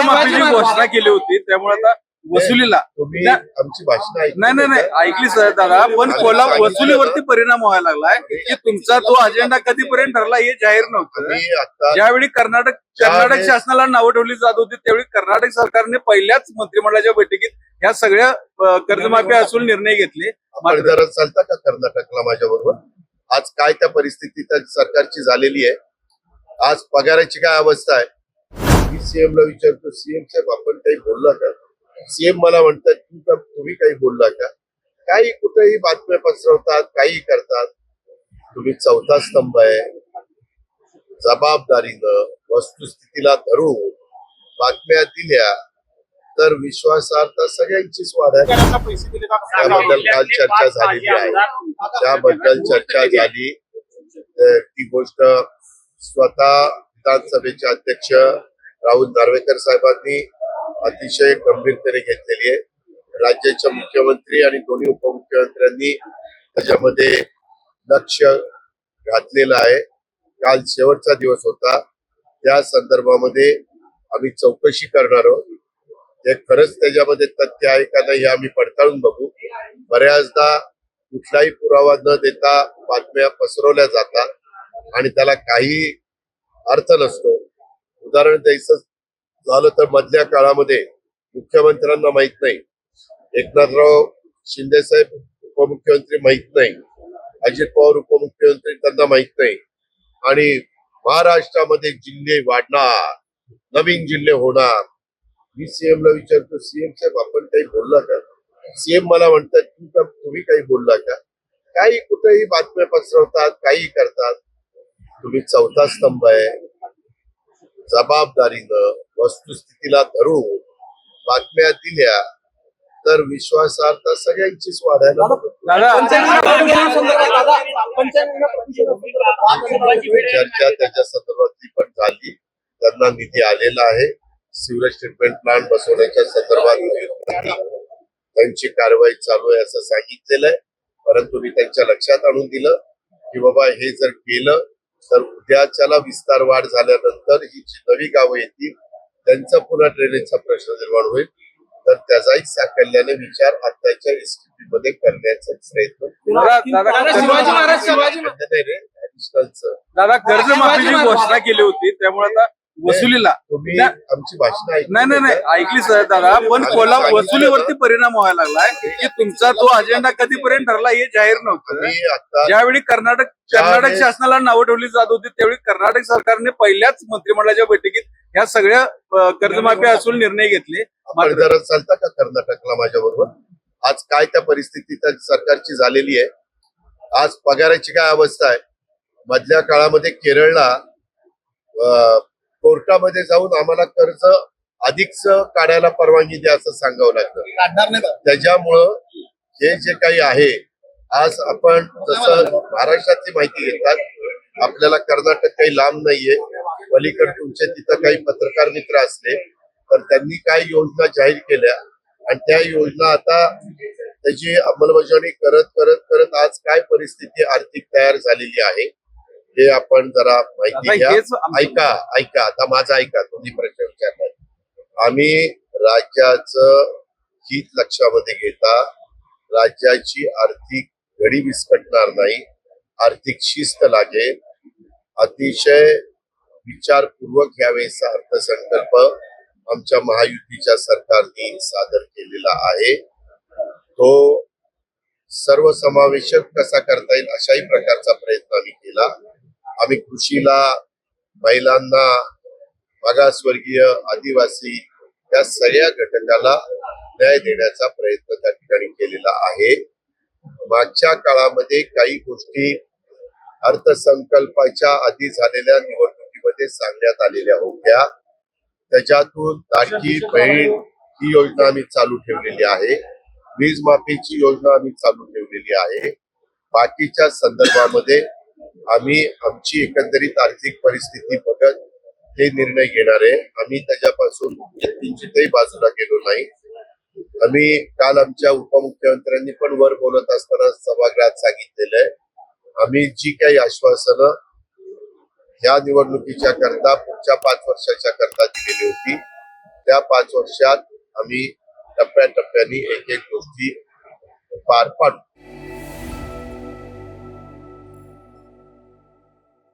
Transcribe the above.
कर्जमाफीची घोषणा केली होती त्यामुळे आता वसुलीला. नाही आमची भाषण ऐकली नाही नाही ऐकली सर दादा पण सांगितलं वसुलीवरती. परिणाम व्हायला लागलाय की तुमचा तो अजेंडा कधीपर्यंत ठरला हे जाहीर नव्हतं. ज्यावेळी कर्नाटक कर्नाटक शासनाला नावं ठेवली जात होती त्यावेळी कर्नाटक सरकारने पहिल्याच मंत्रिमंडळाच्या बैठकीत ह्या सगळ्या कर्जमाफी असून निर्णय घेतले. चालता का कर्नाटकला माझ्या बरोबर आज काय त्या परिस्थितीत सरकारची झालेली आहे? आज पगाराची काय अवस्था आहे? मी सीएम ला विचारतो सीएम साहेब आपण काही बोलला का? सीएम मला म्हणतात तू तुम्ही काही बोलला का? काही कुठेही बातम्या पसरवतात काही करतात. तुम्ही चौथा स्तंभ आहे. जबाबदारीनं वस्तुस्थितीला धरून बातम्या दिल्या तर विश्वासार्थ सगळ्यांचीच त्याबद्दल काल चर्चा झालेली आहे. त्याबद्दल चर्चा झाली. ती गोष्ट स्वतः विधानसभेचे अध्यक्ष राहुल दारवेकर साहेबांनी अतिशय गंभीरतेने घेतलेली आहे. राज्याचे मुख्यमंत्री आणि दोन्ही उपमुख्यमंत्र्यांनी त्याच्यामध्ये लक्ष घातलेलं आहे. काल शेवटचा दिवस होता. त्या संदर्भामध्ये आम्ही चौकशी करणार आहोत. ते खरंच त्याच्यामध्ये तथ्य आहे का नाही हे आम्ही पडताळून बघू. बऱ्याचदा कुठलाही पुरावा न देता बातम्या पसरवल्या जातात आणि त्याला काही अर्थ नसतो. उदाहरण द्यायचं झालं तर मधल्या काळामध्ये मुख्यमंत्र्यांना माहीत नाही. एकनाथराव शिंदे साहेब उपमुख्यमंत्री माहीत नाही. अजित पवार उपमुख्यमंत्री त्यांना माहीत नाही. आणि महाराष्ट्रामध्ये जिल्हे वाढणार नवीन जिल्हे होणार. मी सीएम ला विचारतो सीएम साहेब आपण काही बोलला का? सीएम मला म्हणतात तू का तुम्ही काही बोलला का? काही कुठेही बातम्या पसरवतात काही करतात. तुम्ही चौथा स्तंभ आहे. जबाबदारीनं वस्तुस्थितीला धरून बातम्या दिल्या तर विश्वासार्हता सगळ्यांचीच वाढायला. चर्चा त्याच्या संदर्भातली पण झाली. त्यांना निधी आलेला आहे. सिवरेज ट्रीटमेंट प्लांट बसवण्याच्या संदर्भात त्यांची कारवाई चालू आहे असं सांगितलेलं आहे. परंतु मी त्यांच्या लक्षात आणून दिलं की बाबा हे जर केलं तर उद्याच्याला विस्तार वाढ झाल्यानंतर ही जी नवी गावं येतील त्यांचा पुन्हा ड्रेनेजचा प्रश्न निर्माण होईल. तर त्याचाही साकल्याने विचार आताच्या एसटीपी मध्ये करण्याचा प्रयत्न दादा दादा शिवाजी महाराज शिवाजी नाही रे ऍडिशनलचं दादा कर्जमाफीची घोषणा केली होती त्यामुळे आता वसुलीला. तुम्ही नाही आमची नाही नाही का? ऐकली सर दादा. पण सांगितलं वसुलीवरती. परिणाम व्हायला लागलाय की तुमचा तो अजेंडा कधीपर्यंत ठरला हे जाहीर नव्हतं. ज्यावेळी कर्नाटक कर्नाटक शासनाला नावं ठेवली जात होती त्यावेळी कर्नाटक सरकारने पहिल्याच मंत्रिमंडळाच्या बैठकीत ह्या सगळ्या कर्जमाफी असून निर्णय घेतले. चालता का कर्नाटकला माझ्या बरोबर आज काय त्या परिस्थितीत सरकारची झालेली आहे? आज पगाराची काय अवस्था आहे? मधल्या काळामध्ये केरळला कोर्टामध्ये जाऊन आम्हाला कर्ज अधिकच काढायला परवानगी द्या असं सांगावं लागतं. त्याच्यामुळं हे जे काही आहे आज आपण जसं महाराष्ट्रातली माहिती घेतात आपल्याला कर्नाटक काही लांब नाहीये. पलीकडे तुमचे तिथं काही पत्रकार मित्र असले तर त्यांनी काही योजना जाहीर केल्या. आणि त्या योजना आता त्याची अंमलबजावणी करत करत करत आज काय परिस्थिती आर्थिक तयार झालेली आहे हे आपण जरा माहिती घ्या. ऐका ऐका. आता माझा ऐका तुम्ही प्रश्न विचारलाय आम्ही राज्याचं हित लक्षामध्ये घेता. राज्याची आर्थिक घडी विस्कटणार नाही. आर्थिक शिस्त लागेल. अतिशय विचारपूर्वक यावेळेचा अर्थसंकल्प आमच्या महायुतीच्या सरकारने सादर केलेला आहे. तो सर्वसमावेशक कसा करता येईल अशाही प्रकारचा प्रयत्न आम्ही केला. आम्ही कृषीला महिलांना मागासवर्गीय आदिवासी या सगळ्या घटकाला न्याय देण्याचा प्रयत्न त्या ठिकाणी केलेला आहे. मागच्या काळामध्ये काही गोष्टी अर्थसंकल्पाच्या आधी झालेल्या निवडणुकीमध्ये सांगण्यात आलेल्या होत्या. त्याच्यातून लाडकी बहीण ही योजना आम्ही चालू ठेवलेली आहे. वीज माफीची योजना आम्ही चालू ठेवलेली आहे. बाकीच्या संदर्भामध्ये आम्ही आमची एकंदरीत आर्थिक परिस्थिती बघत हे निर्णय घेणार आहे. आम्ही त्याच्यापासून किंचितही बाजूला गेलो नाही. आम्ही काल आमच्या उपमुख्यमंत्र्यांनी पण वर बोलत असताना सभागृहात सांगितलेलं आहे. आम्ही जी काही आश्वासनं ह्या निवडणुकीच्या करता पुढच्या पाच वर्षाच्या करता दिलेली होती त्या पाच वर्षात आम्ही टप्प्याटप्प्याने एक एक गोष्टी पार पाडू.